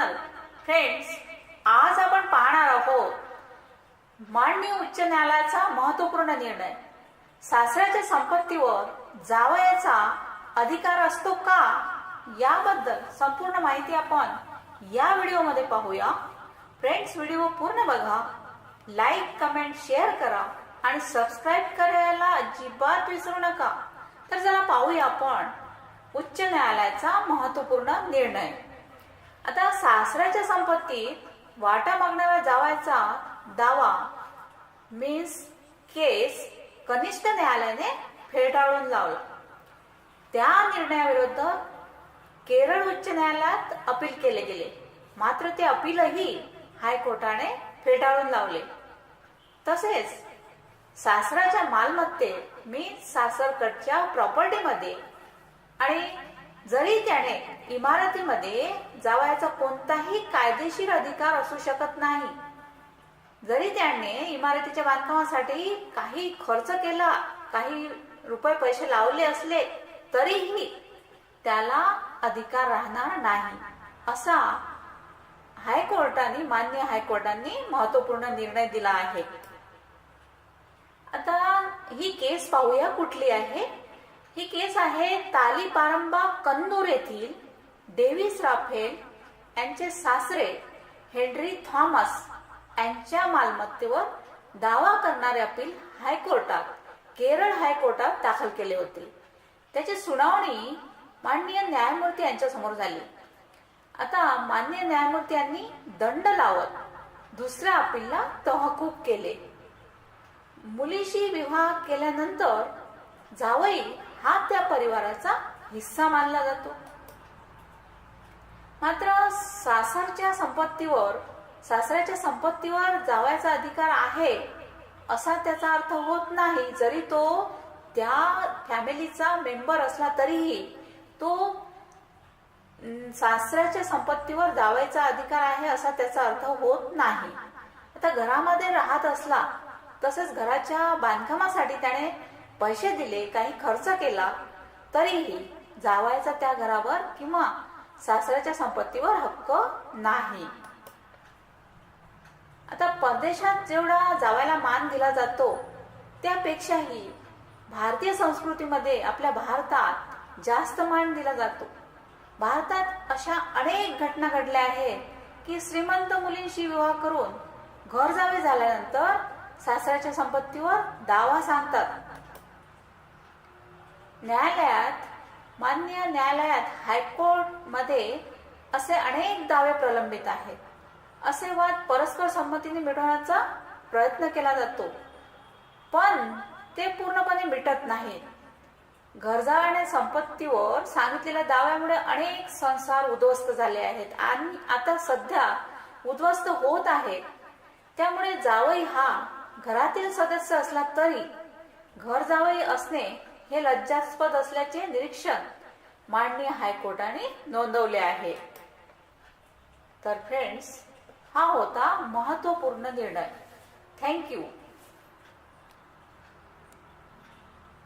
Channel friends आज आपण पाहणार आहोत माननीय उच्च न्यायालयाचा महत्त्वपूर्ण निर्णय. सासऱ्याच्या संपत्तीवर जावयाचा अधिकार असतो का याबद्दल संपूर्ण माहिती आपण या व्हिडिओमध्ये पाहूया. फ्रेंड्स व्हिडिओ पूर्ण बघा. लाईक कमेंट शेअर करा आणि सबस्क्राईब करायला अजिबात विसरू नका. तर चला पाहूया आपण उच्च न्यायालयाचा महत्त्वपूर्ण निर्णय. आता सासऱ्याच्या संपत्तीत वाटा मागणाऱ्या जावायचा दावा. मीन्स केस कनिष्ठ न्यायालयाने फेटाळून लावला. त्या निर्णयाविरुद्ध केरळ उच्च न्यायालयात अपील केले गेले. मात्र ते अपीलही हायकोर्टाने फेटाळून लावले. तसेच सासराच्या मालमत्तेत मी सासरकडच्या प्रॉपर्टीमध्ये आणि जरी त्याने इमारतीमध्ये जावयाचा कोणताही कायदेशीर अधिकार असू शकत नाही जरी त्याने इमारतीच्या बांधकामासाठी काही खर्च केला काही रुपये पैसे लावले असले तरीही त्याला अधिकार राहणार नाही असा हायकोर्टाने मान्य हायकोर्टाने महत्त्वपूर्ण निर्णय दिला आहे. आता ही केस पाहूया कुठली आहे. ही केस आहे ताली पारंबा कन्नूर येथील डेव्हिस राफेल यांचे सासरे हेनरी थॉमस यांच्या मालमत्तेवर दावा करणारे अपील हायकोर्टात केरळ हायकोर्टात दाखल केले होते. त्याची सुनावणी माननीय न्यायमूर्ती यांच्या समोर झाली. आता मान्य न्यायमूर्ती यांनी दंड लावत दुसऱ्या अपीलला तहकूब केले. मुलीशी विवाह केल्यानंतर जावई हा त्या परिवाराचा हिस्सा मानला जातो. मात्र सासरच्या संपत्तीवर सासऱ्याच्या संपत्तीवर जावयाचा अधिकार आहे असा त्याचा अर्थ होत नाही. जरी तो त्या फॅमिलीचा मेंबर असला तरीही तो सासऱ्याच्या संपत्तीवर जावायचा अधिकार आहे असा त्याचा अर्थ होत नाही. आता घरामध्ये राहत असला तसेच घराच्या बांधकामासाठी त्याने पैसे दिले काही खर्च केला तरीही जावायचा त्या घरावर किंवा सासऱ्याच्या संपत्तीवर हक्क नाही. आता परदेशात जेवढा जावायला मान दिला जातो त्यापेक्षाही भारतीय संस्कृतीमध्ये आपल्या भारतात जास्त मान दिला जातो. भारतात अशा अनेक घटना घडल्या आहेत की श्रीमंत मुलींशी विवाह करून घर जावे झाल्यानंतर सासऱ्याच्या संपत्तीवर दावा सांगतात. न्यायालयात मान्य न्यायालयात हायकोर्टमध्ये असे अनेक दावे प्रलंबित आहेत. असे वाद परस्पर संमतीने मिटवण्याचा प्रयत्न केला जातो. पण ते पूर्णपणे मिटत नाहीत. घरजावाने संपत्तीवर सांगितलेल्या दाव्यामुळे अनेक संसार उद्ध्वस्त झाले आहेत आणि आता सध्या उद्ध्वस्त होत आहेत त्यामुळे जावई हा घरातील सदस्य असला तरी घर जावई असणे हे लज्जास्पद असल्याचे निरीक्षण माननीय हायकोर्टाने नोंदवले आहे. तर फ्रेंड्स हा होता महत्त्वपूर्ण निर्णय. थँक्यू